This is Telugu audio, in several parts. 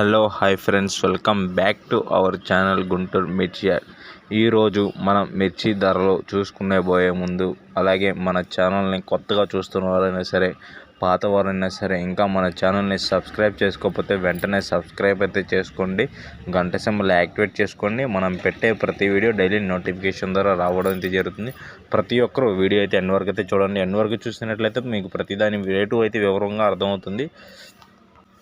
Hello hi friends. Welcome back to our channel Guntur mirchi yard. ఈరోజు మనం మిర్చి ధరలు చూసుకునే పోయే ముందు అలాగే మన ఛానల్ని కొత్తగా చూస్తున్న వారైనా సరే పాత వారైనా సరే ఇంకా మన ఛానల్ని సబ్స్క్రైబ్ చేసుకోకపోతే వెంటనే సబ్స్క్రైబ్ అయితే చేసుకోండి. గంట సింబల్ యాక్టివేట్ చేసుకోండి. మనం పెట్టే ప్రతి వీడియో డైలీ నోటిఫికేషన్ ద్వారా రావడం అయితే జరుగుతుంది. ప్రతి ఒక్కరు వీడియో అయితే ఎన్ని వరకు అయితే చూడండి. ఎన్ని వరకు చూసినట్లయితే మీకు ప్రతిదాని రేటు అయితే వివరంగా అర్థమవుతుంది.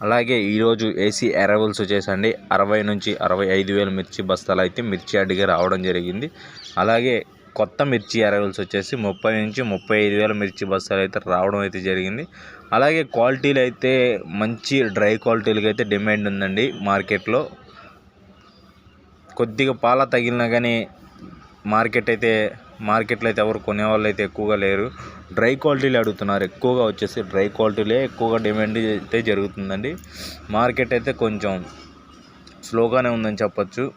అలాగే ఈరోజు ఏసీ అరైవల్స్ వచ్చేసండి అరవై నుంచి అరవై ఐదు వేల మిర్చి బస్తాలు అయితే మిర్చి అడిగి రావడం జరిగింది. అలాగే కొత్త మిర్చి అరైవల్స్ వచ్చేసి ముప్పై నుంచి ముప్పై ఐదు వేల మిర్చి బస్తాలు అయితే రావడం అయితే జరిగింది. అలాగే క్వాలిటీలు అయితే మంచి డ్రై క్వాలిటీలకి అయితే డిమాండ్ ఉందండి మార్కెట్లో. కొద్దిగా పాల తగిలినా కానీ మార్కెట్ అయితే మార్కెట్లో అయితే ఎవరు కొనేవాళ్ళు అయితే ఎక్కువగా లేరు. డ్రై క్వాలిటీలు అడుగుతున్నారు. ఎక్కువగా వచ్చేసి డ్రై క్వాలిటీలే ఎక్కువగా డిమాండ్ అయితే జరుగుతుందండి. మార్కెట్ అయితే కొంచెం స్లోగానే ఉందని చెప్పొచ్చు.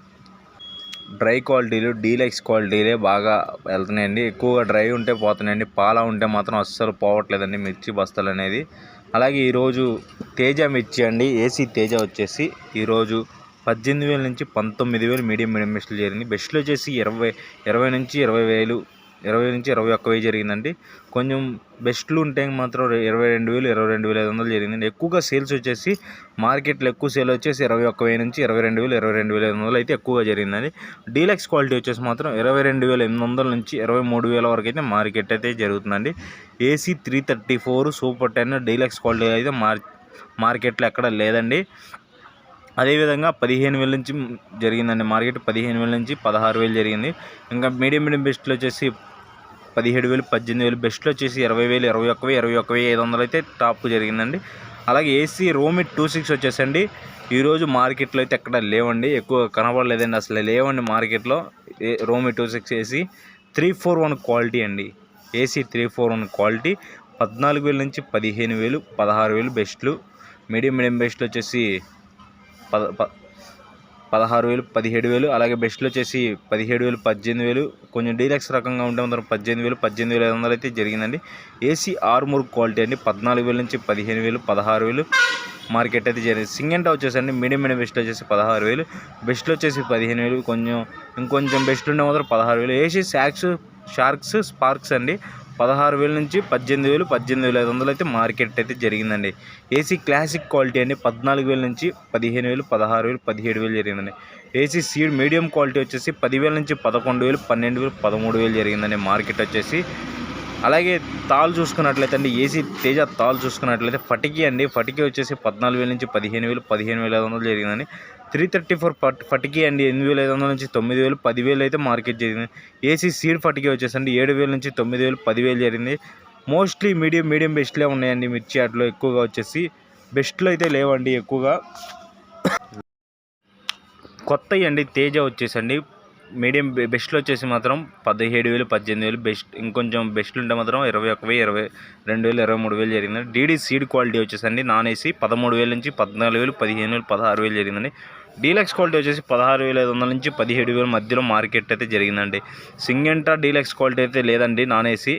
డ్రై క్వాలిటీలు డీలెక్స్ క్వాలిటీలే బాగా వెళ్తున్నాయండి. ఎక్కువగా డ్రై ఉంటే పోతున్నాయండి. పాల ఉంటే మాత్రం అస్సలు పోవట్లేదండి మిర్చి బస్తాలు అనేది అలాగే ఈరోజు తేజ మిర్చి అండి. ఏసీ తేజ వచ్చేసి ఈరోజు పద్దెనిమిది వేల నుంచి పంతొమ్మిది వేలు మీడియం మీడియం బెస్ట్లు జరిగింది. బెస్ట్లు వచ్చేసి ఇరవై ఇరవై నుంచి ఇరవై వేలు ఇరవై నుంచి ఇరవై ఒక్క వెయ్యి జరిగిందండి. కొంచెం బెస్ట్లు ఉంటే మాత్రం ఇరవై రెండు వేలు ఇరవై రెండు వేల ఐదు వందలు జరిగిందండి. ఎక్కువగా సేల్స్ వచ్చేసి మార్కెట్లో ఎక్కువ సేల్ వచ్చేసి ఇరవై ఒక్క వెయ్యి నుంచి ఇరవై రెండు వేలు ఇరవై రెండు వేల ఐదు వందలు అయితే ఎక్కువగా జరిగిందండి. డీలక్స్ క్వాలిటీ వచ్చేసి మాత్రం ఇరవై రెండు వేల ఎనిమిది వందల నుంచి ఇరవై మూడు వేల వరకు అయితే మార్కెట్ అయితే జరుగుతుందండి. AC three thirty four super ten deluxe quality అయితే మార్ మార్కెట్లో ఎక్కడ లేదండి. అదేవిధంగా పదిహేను వేల నుంచి జరిగిందండి. మార్కెట్ పదిహేను వేల నుంచి పదహారు వేలు జరిగింది. ఇంకా మీడియం మీడియం బెస్ట్లు వచ్చేసి పదిహేడు వేలు పద్దెనిమిది వేలు బెస్ట్లు వచ్చేసి ఇరవై వేలు ఇరవై ఒక్క వెయ్యి ఇరవై ఒక్క వెయ్యి ఐదు వందలు అయితే టాప్ జరిగిందండి. అలాగే ఏసీ రోమిట్ టూ సిక్స్ వచ్చేసండి. ఈరోజు మార్కెట్లో అయితే ఎక్కడ లేవండి. ఎక్కువ కనబడలేదండి. అసలు లేవండి మార్కెట్లో. రోమి two six AC three four one quality అండి. AC three four one quality. పద్నాలుగు వేల నుంచి పదిహేను వేలు పదహారు వేలు బెస్ట్లు. మీడియం మీడియం బెస్ట్లు వచ్చేసి పద పదహారు వేలు పదిహేడు వేలు అలాగే బెస్ట్లో వచ్చేసి పదిహేడు వేలు పద్దెనిమిది వేలు కొంచెం డీలక్స్ రకంగా ఉంటే మాత్రం పద్దెనిమిది వేలు పద్దెనిమిది వేల ఐదు వందలు అయితే జరిగిందండి. ఏసీ ఆర్మూర్ క్వాలిటీ అండి. పద్నాలుగు వేల నుంచి పదిహేను వేలు పదహారు వేలు మార్కెట్ అయితే జరిగింది. సింగంటా వచ్చేసండి మీడియం మీడియం బెస్ట్లో వచ్చేసి పదహారు వేలు బెస్ట్లో వచ్చేసి పదిహేను వేలు కొంచెం ఇంకొంచెం బెస్ట్ ఉండే మాత్రం పదహారు వేలు. ఏసీ శాక్స్ షార్క్స్ స్పార్క్స్ అండి. పదహారు వేల నుంచి పద్దెనిమిది వేలు పద్దెనిమిది వేల ఐదు వందలు అయితే మార్కెట్ అయితే జరిగిందండి. ఏసీ క్లాసిక్ క్వాలిటీ అండి. పద్నాలుగు వేల నుంచి పదిహేను వేలు పదహారు వేలు పదిహేడు వేలు జరిగిందండి. ఏసీ సీడ్ మీడియం క్వాలిటీ వచ్చేసి పదివేల నుంచి పదకొండు వేలు పన్నెండు వేలు పదమూడు వేలు జరిగిందండి మార్కెట్ వచ్చేసి. అలాగే తాళ్ళు చూసుకున్నట్లయితే అండి ఏసీ తేజ తాళ్ళు చూసుకున్నట్లయితే ఫటికి అండి. ఫటికి వచ్చేసి పద్నాలుగు వేల నుంచి పదిహేను వేలు పదిహేను వేల ఐదు వందలు జరిగిందండి. త్రీ థర్టీ ఫోర్ పట్ ఫటికి అండి ఎనిమిది వేల ఐదు వందల నుంచి తొమ్మిది వేలు పదివేలు అయితే మార్కెట్ జరిగింది. ఏసీ సీడ్ ఫటికీ వచ్చేసండి ఏడు వేల నుంచి తొమ్మిది వేలు పదివేలు జరిగింది. మోస్ట్లీ మీడియం మీడియం బెస్ట్లే ఉన్నాయండి మిర్చి ఆటలో ఎక్కువగా వచ్చేసి. బెస్ట్లు అయితే లేవండి ఎక్కువగా. కొత్తవి అండి తేజ వచ్చేసండి. మీడియం బెస్ట్లో వచ్చేసి మాత్రం పదిహేడు వేలు పద్దెనిమిది వేలు బెస్ట్. ఇంకొంచెం బెస్ట్లు ఉంటే మాత్రం ఇరవై ఒక వెయ్యి ఇరవై రెండు వేలు ఇరవై మూడు వేలు జరిగింది. డీడీ సీడ్ క్వాలిటీ వచ్చేసండి నాన్ ఏసీ పదమూడు వేల నుంచి పద్నాలుగు వేలు పదిహేను వేలు పదహారు వేలు జరిగిందండి. డీలక్స్ క్వాలిటీ వచ్చేసి పదహారు వేల ఐదు వందల నుంచి పదిహేడు వేల మధ్యలో మార్కెట్ అయితే జరిగిందండి. సింగెంటా డీలక్స్ క్వాలిటీ అయితే లేదండి నాన్ ఏసీ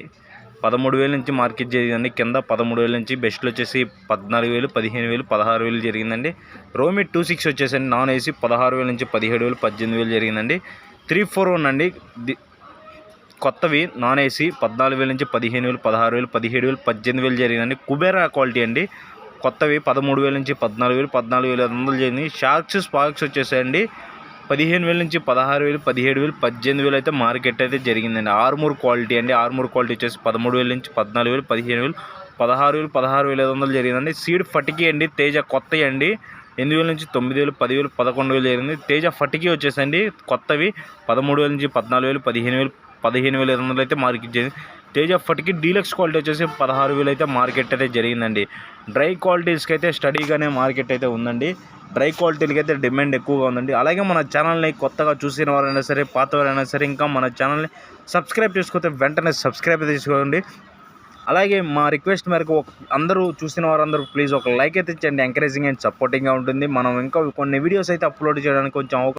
పదమూడు వేల నుంచి మార్కెట్ జరిగిందండి. కింద పదమూడు వేల నుంచి బెస్ట్లు వచ్చేసి పద్నాలుగు వేలు పదిహేను వేలు పదహారు వేలు జరిగిందండి. రోమి టూ సిక్స్ వచ్చేసండి నాన్ ఏసీ పదహారు వేల నుంచి పదిహేడు వేలు పద్దెనిమిది వేలు జరిగిందండి. త్రీ ఫోర్ వన్ అండి కొత్తవి నాన్ ఏసీ పద్నాలుగు వేల నుంచి పదిహేను వేలు పదహారు వేలు పదిహేడు వేలు పద్దెనిమిది వేలు జరిగిందండి. కుబేరా క్వాలిటీ అండి కొత్తవి పదమూడు వేల నుంచి పద్నాలుగు వేలు పద్నాలుగు వేల ఐదు వందలు జరిగింది. షార్క్స్ స్పార్క్స్ వచ్చేసాయండి. పదిహేను వేల నుంచి పదహారు వేలు పదిహేడు వేలు పద్దెనిమిది వేలు అయితే మార్కెట్ అయితే జరిగిందండి. ఆర్మూర్ క్వాలిటీ అండి. ఆర్మూర్ క్వాలిటీ వచ్చేసి పదమూడు వేల నుంచి పద్నాలుగు వేలు పదిహేను వేలు పదహారు వేలు పదహారు వేల ఐదు వందలు జరిగిందండి. సీడ్ ఫటికి అండి. తేజ కొత్తవి అండి. ఎనిమిది వేల నుంచి తొమ్మిది వేలు పదివేలు పదకొండు వేలు జరిగింది. తేజ ఫటికి వచ్చేసండి. కొత్తవి పదమూడు వేల నుంచి పద్నాలుగు వేలు పదిహేను వేలు పదిహేను వేల ఐదు వందలు అయితే మార్కెట్ జరిగింది. తేజ ఫటికి డీలక్స్ క్వాలిటీ వచ్చేసి పదహారు వేలు అయితే మార్కెట్ అయితే జరిగిందండి. డ్రై క్వాలిటీస్కి అయితే స్టడీగానే మార్కెట్ అయితే ఉందండి. డ్రై క్వాలిటీలకి అయితే డిమాండ్ ఎక్కువగా ఉందండి. అలాగే మన ఛానల్ని కొత్తగా చూసిన వారైనా సరే పాతవారైనా సరే ఇంకా మన ఛానల్ని సబ్స్క్రైబ్ చేసుకోతే వెంటనే సబ్స్క్రైబ్ చేసుకోండి. అలాగే మా రిక్వెస్ట్ మేరకు అందరూ చూసిన వారందరూ ప్లీజ్ ఒక లైక్ అయితే ఇచ్చండి ఎంకరేజింగ్ అండ్ సపోర్టింగ్గా ఉంటుంది. మనం ఇంకా కొన్ని వీడియోస్ అయితే అప్లోడ్ చేయడానికి కొంచెం